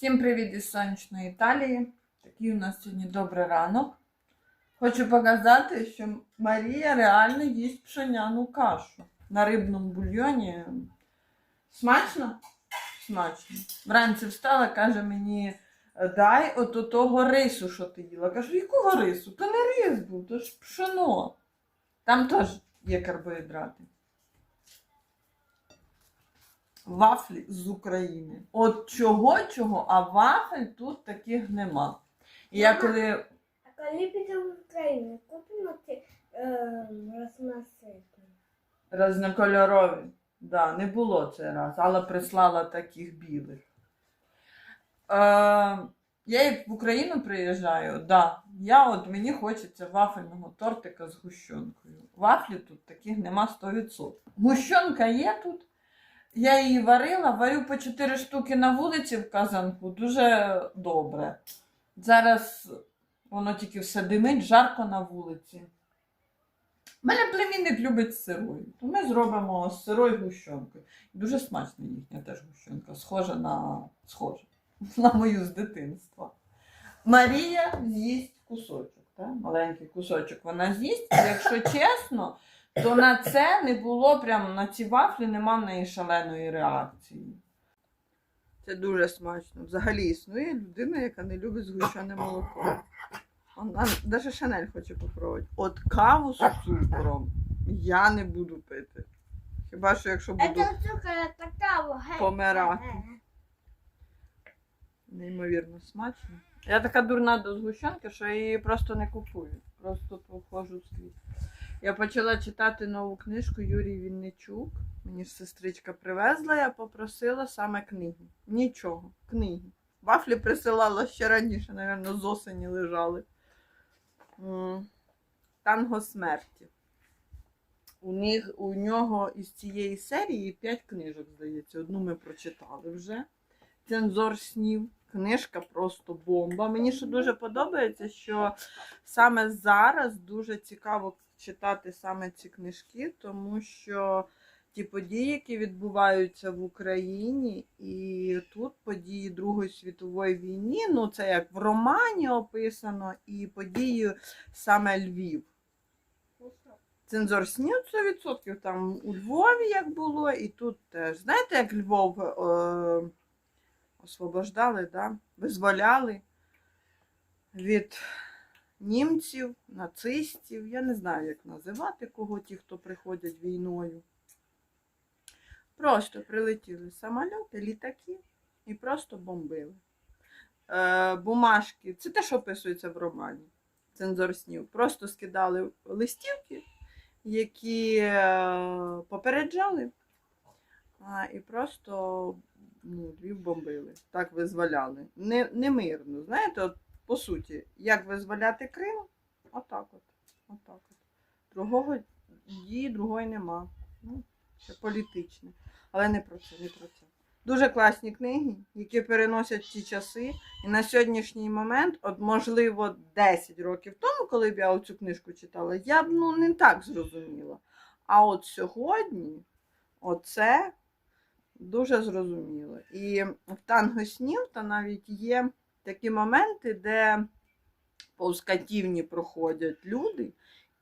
Всім привіт із сонячної Італії. Такий у нас сьогодні добрий ранок. Хочу показати, що Марія реально їсть пшеняну кашу на рибному бульйоні. Смачно? Смачно. Вранці встала, каже мені, дай от того рису, що ти їла. Кажу, якого рису? То не рис був, то ж пшено. Там теж є карбоїдрати. Вафлі з України. От чого, чого, а вафель тут таких нема. І я коли А коли підемо в Україну, купимо ті е, розмасити. Різнокольорові. Да, не було цей раз, але прислала таких білих. Е, я як в Україну приїжджаю, да, я от мені хочеться вафельного тортика з гущонкою. Вафлі тут таких нема 100%. Гущонка є тут. Я її варила, варю по 4 штуки на вулиці в казанку. Дуже добре. Зараз воно тільки все димить, жарко на вулиці. У мене племінник любить сирою, то ми зробимо з сирою гущонкою. Дуже смачна їхня теж гущонка, схожа на схожа на мою з дитинства. Марія з'їсть кусочок, так? маленький кусочок вона з'їсть. Якщо чесно, то на це не було прям на ці вафлі нема в неї шаленої реакції. Це дуже смачно. Взагалі існує людина, яка не любить згущене молоко. Вона навіть Шанель хоче попробувати. От каву з цукром я не буду пити. Хіба що якщо буду Це цукор така помирати. Неймовірно смачно. Я така дурна до згущенки, що я її просто не купую. Просто походжу скрізь. Я почала читати нову книжку Юрій Вінничук. Мені ж сестричка привезла, я попросила саме книги. Нічого, книги. Вафлі присилала ще раніше, напевно, з осені лежали. Танго смерті. У, них, у нього із цієї серії п'ять книжок, здається. Одну ми прочитали вже. Цензор снів. Книжка просто бомба. Мені ще дуже подобається, що саме зараз дуже цікаво читати саме ці книжки, тому що ті події, які відбуваються в Україні, і тут події Другої світової війни, ну це як в романі описано, і події саме Львів. Цензор снів 100% там у Львові як було, і тут теж. Знаєте, як Львов е, освобождали, да? визволяли від німців, нацистів. Я не знаю, як називати кого ті, хто приходять війною. Просто прилетіли самольоти, літаки і просто бомбили. Е, бумажки, це те, що описується в романі. Цензор снів. Просто скидали листівки, які е, попереджали, а, і просто ну, бомбили. Так визволяли. Не, не мирно. Знаєте, от, по суті, як визволяти Крим? Отак от. Отак от. Другого дії другої нема. Ну, це політичне. Але не про це, не про це. Дуже класні книги, які переносять ті часи. І на сьогоднішній момент, от можливо, 10 років тому, коли б я цю книжку читала, я б ну, не так зрозуміла. А от сьогодні, оце дуже зрозуміло. І в танго снів то навіть є такі моменти, де повз проходять люди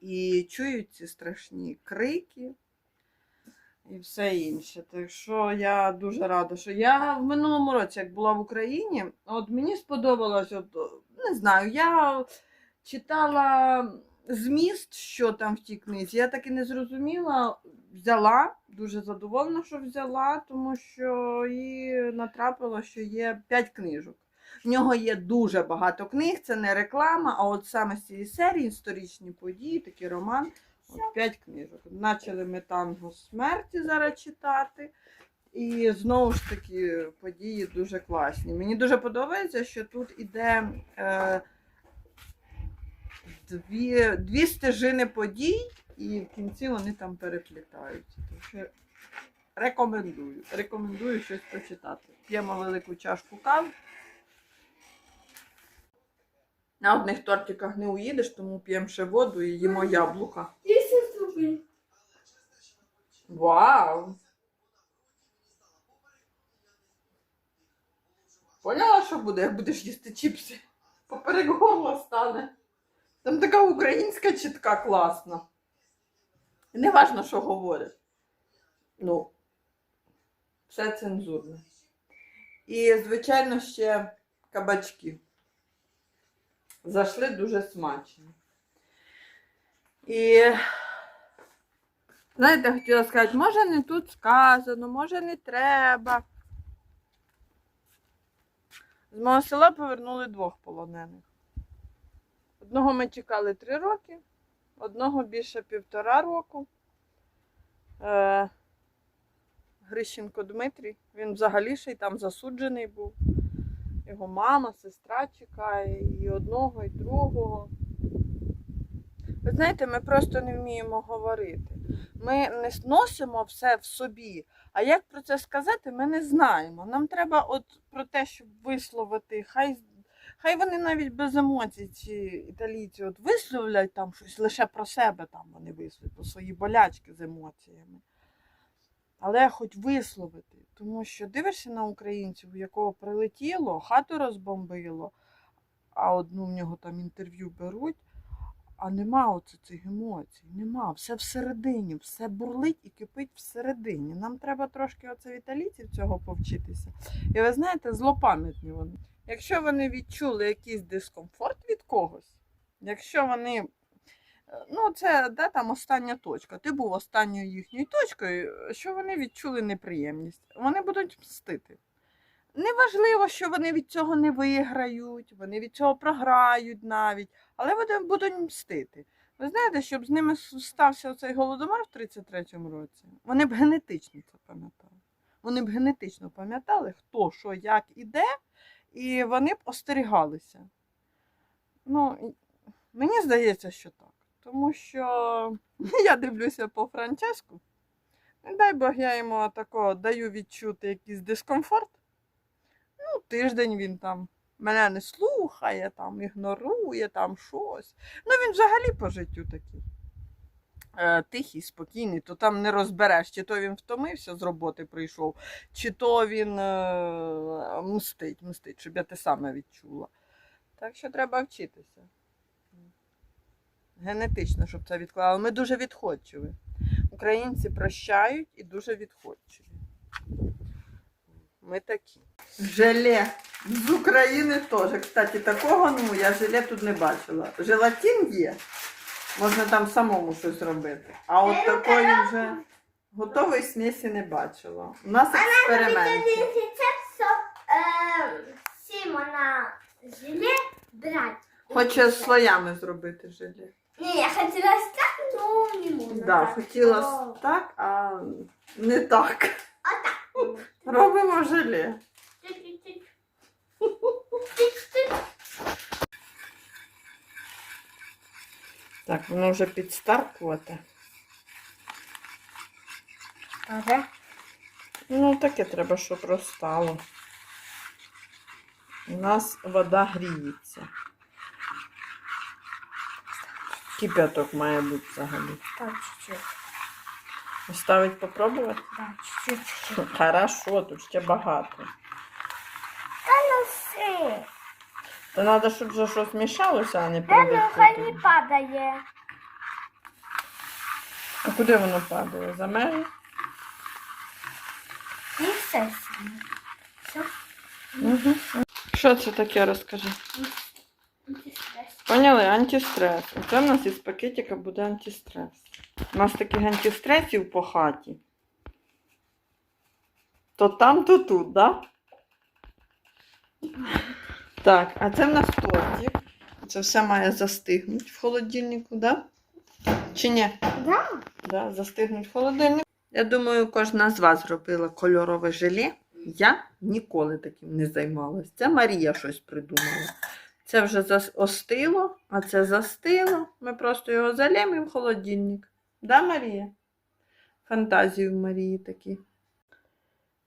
і чують ці страшні крики і все інше. Так що я дуже рада, що я в минулому році, як була в Україні, от мені сподобалось, от, не знаю, я читала зміст, що там в тій книзі. Я так і не зрозуміла. Взяла, дуже задоволена, що взяла, тому що і натрапила, що є 5 книжок. В нього є дуже багато книг, це не реклама, а от саме з цієї серії історичні події, такий роман. От 5 книжок. Начали ми танго смерті зараз читати. І знову ж таки події дуже класні. Мені дуже подобається, що тут іде е, дві, дві стежини подій, і в кінці вони там переплітаються. Що рекомендую. Рекомендую щось почитати. П'ємо велику чашку кави. На одних тортиках не уїдеш, тому п'ємо ще воду і їмо яблука. Вау! Поняла, що буде, як будеш їсти чіпси? Поперек горла стане. Там така українська чітка класна. І не важно, що говорять. Ну, все цензурне. І, звичайно, ще кабачки. Зайшли дуже смачно. І, знаєте, хотіла сказати, може не тут сказано, може не треба. З мого села повернули двох полонених. Одного ми чекали три роки, одного більше півтора року. Е, Грищенко Дмитрій, він взагалі ще й там засуджений був. Його мама, сестра чекає, і одного, і другого. Ви знаєте, ми просто не вміємо говорити. Ми не носимо все в собі. А як про це сказати, ми не знаємо. Нам треба от про те, щоб висловити, хай, хай вони навіть без емоцій, ці італійці, от висловлять там щось лише про себе, там вони висловлять, про свої болячки з емоціями. Але хоч висловити, тому що дивишся на українців, у якого прилетіло, хату розбомбило, а одну в нього там інтерв'ю беруть, а нема оце цих емоцій, нема. Все всередині, все бурлить і кипить всередині. Нам треба трошки оце в італійців цього повчитися. І ви знаєте, злопам'ятні вони. Якщо вони відчули якийсь дискомфорт від когось, якщо вони. Е, Ну, це де там остання точка. Ти був останньою їхньою точкою, що вони відчули неприємність. Вони будуть мстити. Неважливо, що вони від цього не виграють, вони від цього програють навіть, але вони будуть мстити. Ви знаєте, щоб з ними стався цей голодомор в 33-му році, вони б генетично це пам'ятали. Вони б генетично пам'ятали, хто, що, як іде, і вони б остерігалися. Ну, мені здається, що так. Тому що я дивлюся по Франческу. Дай Бог, я йому такого даю відчути якийсь дискомфорт. Ну, тиждень він там мене не слухає, там, ігнорує там щось. Ну, він взагалі по життю такий. Е, тихий, спокійний, то там не розбереш, чи то він втомився з роботи прийшов, чи то він е, мстить, мстить, щоб я те саме відчула. Так що треба вчитися. Генетично, щоб це відклали. Ми дуже відходчиві. Українці прощають і дуже відходчиві. Ми такі. Желе. З України теж. Кстати, такого ну, я желе тут не бачила. Желатин є. Можна там самому щось робити. А от такої вже готової смісі не бачила. У нас експеримент. е, брати. Хоче слоями зробити желе. Ні, я хотіла так, ну не можна. Да, так. хотіла с- так, а не так. Отак. Робимо желе. Тик-тик-тик. Тик-тик. Так, воно вже підстаркувати. Ага. Ну, таке треба, щоб розстало. У нас вода гріється. Кипяток має бути взагалі. Так, чуть-чуть. Оставить попробувати? Так, чуть-чуть. Хорошо, тут ще багато. Ну все. То треба, щоб вже щось мішалося, а не Та ну хай не падає. А куди воно падає? За межі? І все. Все. Угу. Що це таке, розкажи? Поняли? Антистрес. Оце в нас із пакетика буде антистрес. У нас таких антистресів по хаті. То там, то тут, да? Так, а це в нас тортик. Це все має застигнути в холодильнику, да? Чи ні? Да? Да, застигнуть в холодильник. Я думаю, кожна з вас робила кольорове желе. Я ніколи таким не займалась. Це Марія щось придумала. Це вже зас- остило, а це застило. Ми просто його залємо і в холодильник. Да, Марія? Фантазії в Марії такі.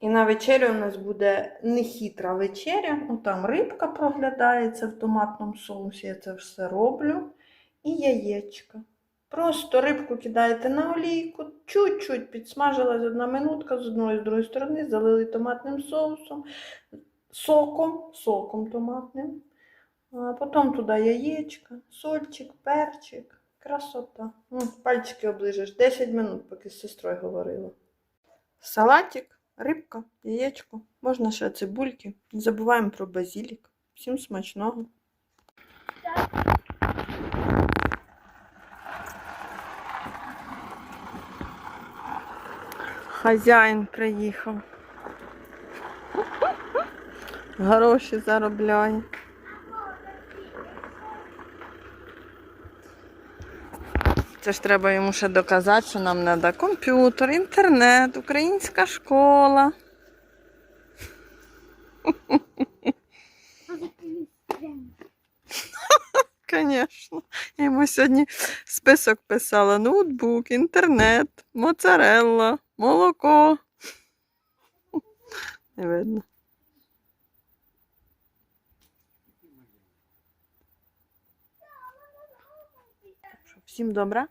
І на вечерю у нас буде нехитра вечеря. Ну, там рибка проглядається в томатному соусі. Я це все роблю. І яєчка. Просто рибку кидаєте на олійку, чуть-чуть підсмажилась одна минутка з одної з другої сторони, залили томатним соусом, соком, соком томатним. А потім туди яєчка, сольчик, перчик. Красота. М, Пальчики оближеш. 10 минут, поки з сестрою говорила. Салатик, рибка, яєчко. Можна ще цибульки. Не забуваємо про базілік. Всім смачного. Хазяїн приїхав. Гроші заробляє. Це ж треба йому ще доказати, що нам треба комп'ютер, інтернет, українська школа. Звісно. Я йому сьогодні список писала: ноутбук, інтернет, моцарелла, молоко. Не видно. Всім добре.